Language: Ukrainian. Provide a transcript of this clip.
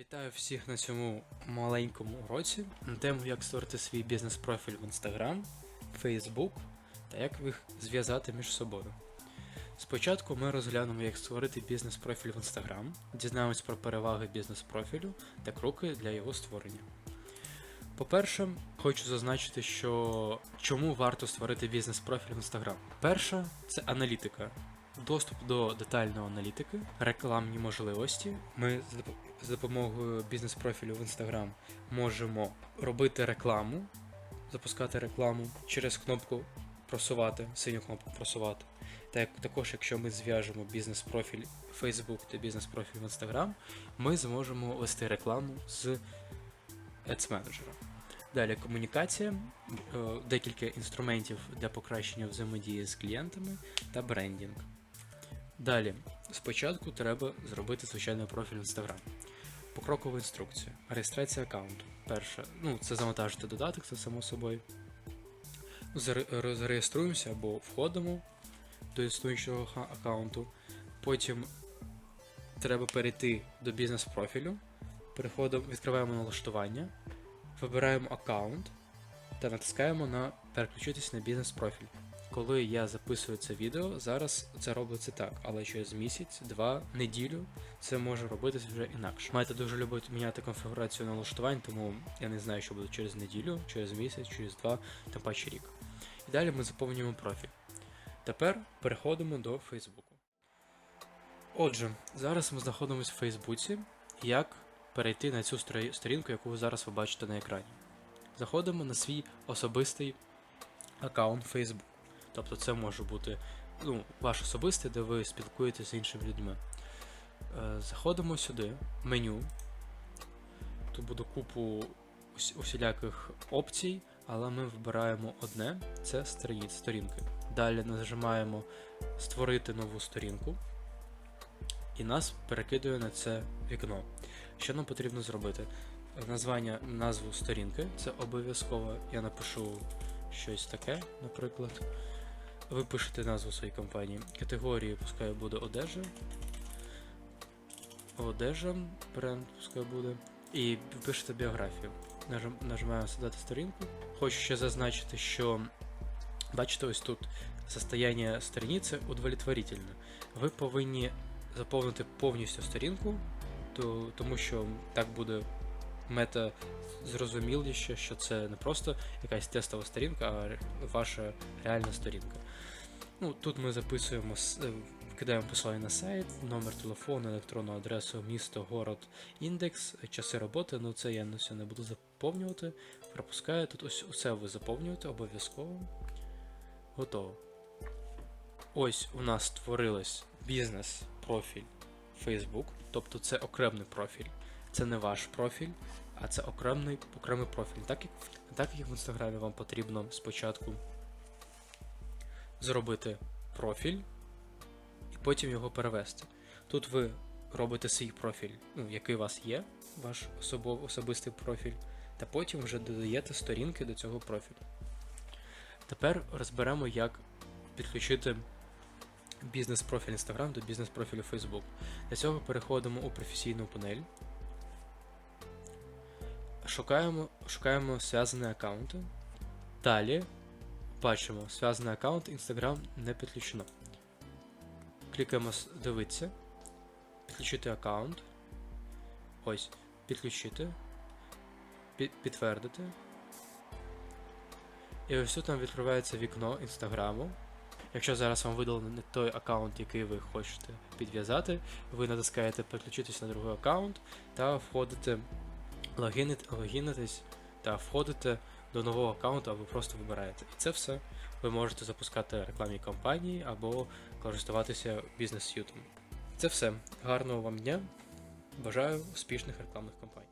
Вітаю всіх на цьому маленькому уроці на тему, як створити свій бізнес-профіль в Instagram, Facebook та як їх зв'язати між собою. Спочатку ми розглянемо, як створити бізнес-профіль в Instagram, дізнаємось про переваги бізнес-профілю та кроки для його створення. По-перше, хочу зазначити, що чому варто створити бізнес-профіль в Instagram. Перше це аналітика. Доступ до детальної аналітики, рекламні можливості. Ми з допомогою бізнес-профілю в Instagram можемо робити рекламу, запускати рекламу через кнопку просувати, синю кнопку просувати. Так, також, якщо ми зв'яжемо бізнес-профіль Facebook та бізнес-профіль в Instagram, ми зможемо вести рекламу з Ads Manager. Далі комунікація, е, декілька інструментів для покращення взаємодії з клієнтами та брендінг. Далі, спочатку треба зробити звичайний профіль в Instagram. Покрокова інструкція. Реєстрація аккаунту. Перше, ну, це завантажити додаток, це само собою. Заре- Зареєструємося або входимо до існуючого аккаунту. Потім треба перейти до бізнес-профілю. Переходимо, відкриваємо налаштування, вибираємо аккаунт та натискаємо на переключитись на бізнес-профіль. Коли я записую це відео, зараз це робиться так, але через місяць, два, неділю це може робитись вже інакше. Маєте дуже любити міняти конфігурацію налаштувань, тому я не знаю, що буде через неділю, через місяць, через два, тим паче рік. І далі ми заповнюємо профіль. Тепер переходимо до Фейсбуку. Отже, зараз ми знаходимося в Фейсбуці. Як перейти на цю сторінку, яку ви зараз ви бачите на екрані? Заходимо на свій особистий аккаунт Facebook. Тобто це може бути ну, ваш особистий, де ви спілкуєтеся з іншими людьми. Е, Заходимо сюди, меню. Тут буде купу ус- усіляких опцій, але ми вибираємо одне це сторін- сторінки. Далі нажимаємо Створити нову сторінку. І нас перекидує на це вікно. Що нам потрібно зробити? Названня, назву сторінки, це обов'язково. Я напишу щось таке, наприклад. Ви пишете назву своєї компанії. Категорії, пускай буде одежа. Одежа, бренд, пускай буде. І пишете біографію. Нажимаємо создати сторінку. Хочу ще зазначити, що бачите, ось тут состояние страниці удовлетворительне. Ви повинні заповнити повністю сторінку, то, тому що так буде мета зрозуміліше, що це не просто якась тестова сторінка, а ваша реальна сторінка. Ну, тут ми записуємо, е, кидаємо посилання на сайт, номер телефону, електронну адресу, місто, город, індекс, часи роботи. Ну це я все не буду заповнювати. Пропускаю. Тут ось усе ви заповнюєте обов'язково. Готово. Ось у нас створилось бізнес-профіль Facebook, тобто це окремий профіль. Це не ваш профіль, а це окремий, окремий профіль. Так як, так як в інстаграмі вам потрібно спочатку зробити профіль і потім його перевести. Тут ви робите свій профіль, ну, який у вас є, ваш особо, особистий профіль, та потім вже додаєте сторінки до цього профілю. Тепер розберемо, як підключити бізнес-профіль Instagram до бізнес-профілю Facebook. Для цього переходимо у професійну панель. Шукаємо, шукаємо зв'язані аккаунти. Далі бачимо, зв'язаний аккаунт Instagram не підключено. Клікаємо дивитися, підключити аккаунт. Ось, підключити, пі- підтвердити. І ось тут нам відкривається вікно інстаграму. Якщо зараз вам видалений не той аккаунт, який ви хочете підв'язати, ви натискаєте переключитись на другий аккаунт та входите, логінитесь та входите до нового аккаунту або просто вибираєте. І це все ви можете запускати рекламні кампанії або користуватися бізнес-ютом. Це все. Гарного вам дня. Бажаю успішних рекламних кампаній.